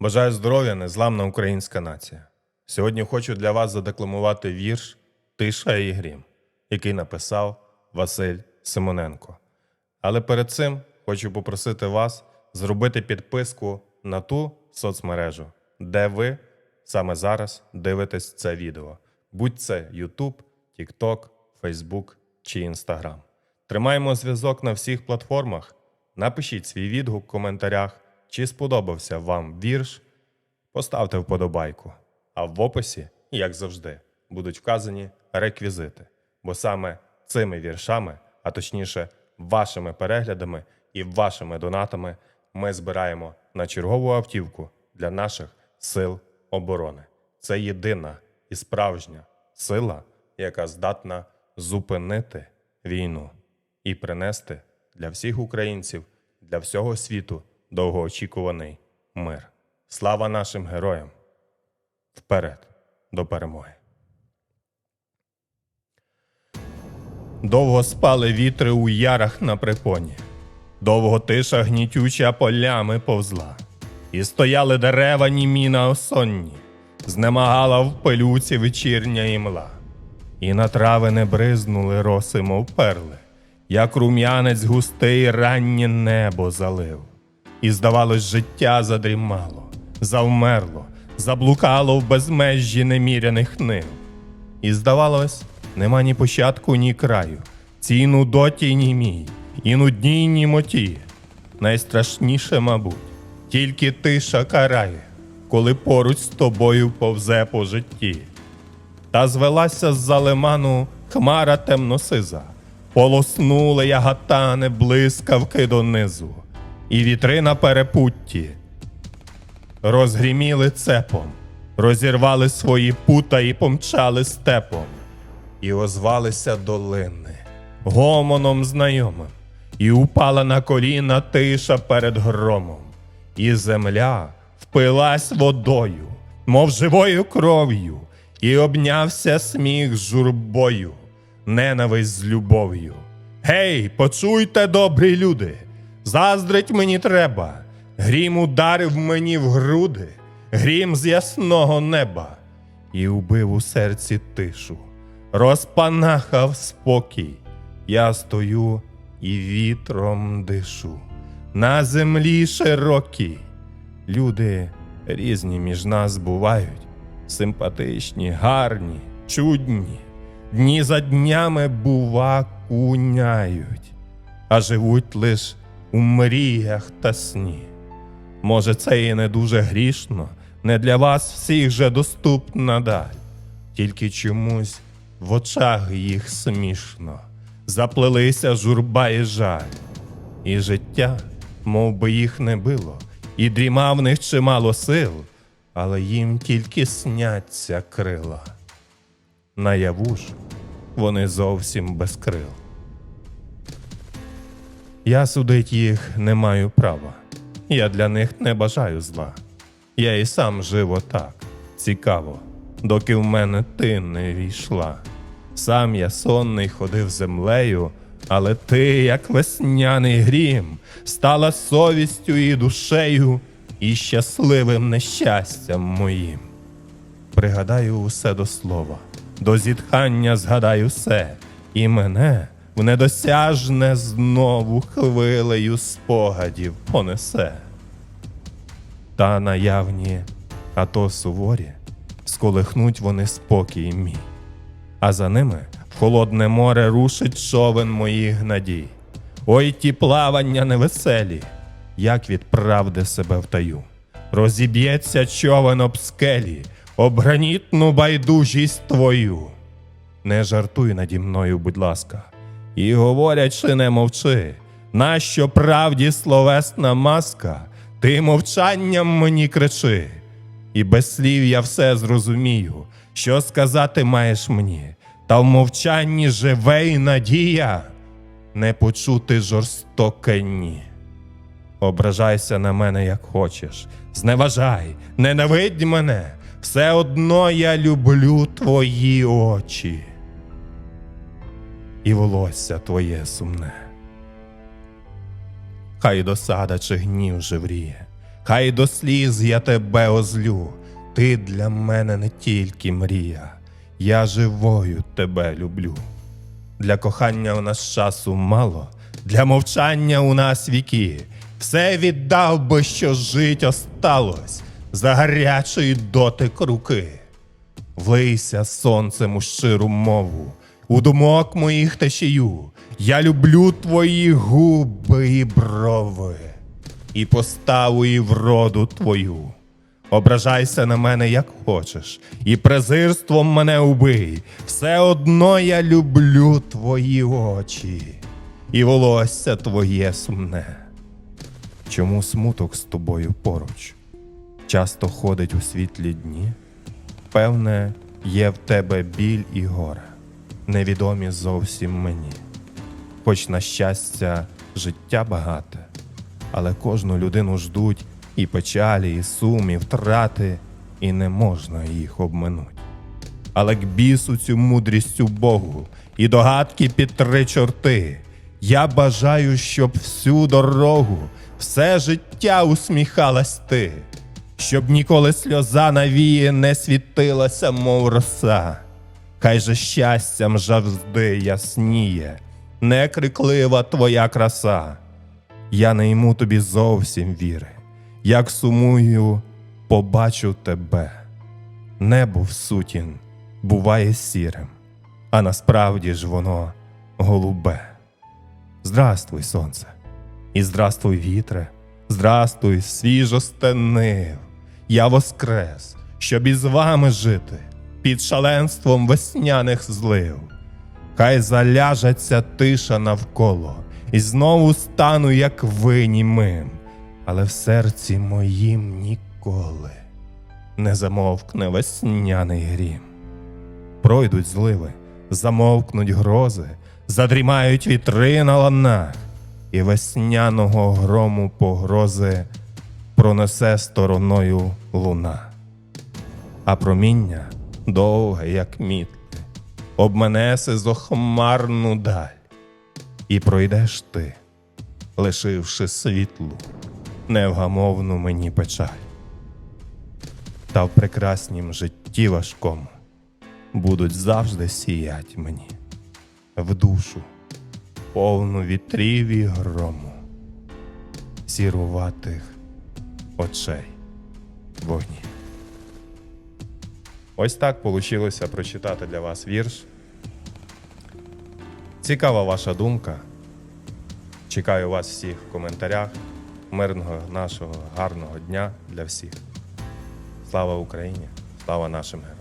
Бажаю здоров'я, незламна українська нація. Сьогодні хочу для вас задекламувати вірш Тиша і грім, який написав Василь Симоненко. Але перед цим хочу попросити вас зробити підписку на ту соцмережу, де ви саме зараз дивитесь це відео. Будь це YouTube, TikTok, Facebook чи Instagram. Тримаємо зв'язок на всіх платформах. Напишіть свій відгук в коментарях, чи сподобався вам вірш. Поставте вподобайку. А в описі, як завжди, будуть вказані реквізити, бо саме цими віршами, а точніше, вашими переглядами і вашими донатами, ми збираємо на чергову автівку для наших сил оборони. Це єдина і справжня сила, яка здатна зупинити війну і принести для всіх українців, для всього світу довгоочікуваний мир. Слава нашим героям! Вперед! До перемоги! Довго спали вітри у ярах на припоні, довго тиша гнітюча полями повзла, і стояли дерева німі на осонні, знемагала в пилюці вечірня імла, і на трави не бризнули роси, мов перли, як рум'янець густий раннє небо залив, і, здавалось, життя задрімало, завмерло, заблукало в безмежжі неміряних нив. І здавалось, нема ні початку, ні краю, цій нудоті ні мій, і нудній німоті. Найстрашніше, мабуть, тільки тиша карає, коли поруч з тобою повзе по житті. Та звелася з-за лиману хмара темносиза, полоснули ягатани блискавки донизу, і вітри на перепутті розгріміли цепом, розірвали свої пута і помчали степом, і озвалися долини гомоном знайомим, і упала на коліна тиша перед громом, і земля впилась водою, мов живою кров'ю, і обнявся сміх з журбою, ненависть з любов'ю. Гей, почуйте, добрі люди, заздрить мені треба, грім ударив мені в груди, грім з ясного неба, і убив у серці тишу, розпанахав спокій. Я стою і вітром дишу. На землі широкій. Люди різні між нас бувають, симпатичні, гарні, чудні. Дні за днями бува куняють, а живуть лиш у мріях та сні. Може, це і не дуже грішно, не для вас всіх же доступна даль, тільки чомусь в очах їх смішно, заплелися журба і жаль, і життя, мов би їх не било, і дріма в них чимало сил, але їм тільки сняться крила. Наяву ж вони зовсім без крил. Я судить їх не маю права. Я для них не бажаю зла. Я і сам жив отак, цікаво, доки в мене ти не війшла. Сам я сонний ходив землею, але ти, як весняний грім, стала совістю і душею, і щасливим нещастям моїм. Пригадаю усе до слова, до зітхання згадаю все, і мене в недосяжне знову хвилею спогадів понесе. Та наявні, а то суворі, сколихнуть вони спокій мій, а за ними в холодне море рушить човен моїх надій. Ой ті плавання невеселі, як від правди себе втаю. Розіб'ється човен об скелі, об гранітну байдужість твою. Не жартуй наді мною, будь ласка, і говорячи, не мовчи, нащо правді словесна маска, ти мовчанням мені кричи, і без слів я все зрозумію, що сказати маєш мені, та в мовчанні живе й надія, не почути жорстоке ні. Ображайся на мене, як хочеш, зневажай, ненавидь мене, все одно я люблю твої очі. І волосся твоє сумне. Хай досада чи гнів жевріє, хай до сліз я тебе озлю. Ти для мене не тільки мрія, я живою тебе люблю. Для кохання у нас часу мало, для мовчання у нас віки. Все віддав би, що жить осталось, за гарячий дотик руки. Влийся сонцем у щиру мову, у думок моїх течію. Я люблю твої губи і брови, і поставу і вроду твою. Ображайся на мене, як хочеш, і презирством мене убий. Все одно я люблю твої очі, і волосся твоє сумне. Чому смуток з тобою поруч? Часто ходить у світлі дні? Певне, є в тебе біль і горе, невідомі зовсім мені. Хоч, на щастя, життя багате, але кожну людину ждуть і печалі, і сум, і втрати, і не можна їх обминуть. Але к бісу цю мудрістю Богу і догадки під три чорти. Я бажаю, щоб всю дорогу, все життя усміхалась ти, щоб ніколи сльоза навіє не світилася, мов роса. Хай же щастям завжди ясніє, не криклива твоя краса. Я не йму тобі зовсім віри, як сумую, побачу тебе. Небо в сутін буває сірим, а насправді ж воно голубе. Здрастуй, сонце, і здрастуй вітре, здрастуй, свіжосте нив. Я воскрес, щоб із вами жити під шаленством весняних злив. Хай заляжеться тиша навколо, і знову стану, як ви німим, але в серці моїм ніколи не замовкне весняний грім. Пройдуть зливи, замовкнуть грози, задрімають вітри на ланах, і весняного грому погрози пронесе стороною луна. А проміння довге, як мітли, обменесе зохмарну даль, і пройдеш ти, лишивши світлу, невгамовну мені печаль. Та в прекраснім житті важкому будуть завжди сіять мені в душу, повну вітрів і грому, сіруватих очей вогні. Ось так вийшло прочитати для вас вірш. Цікава ваша думка. Чекаю вас всіх в коментарях. Мирного нашого гарного дня для всіх. Слава Україні! Слава нашим героям!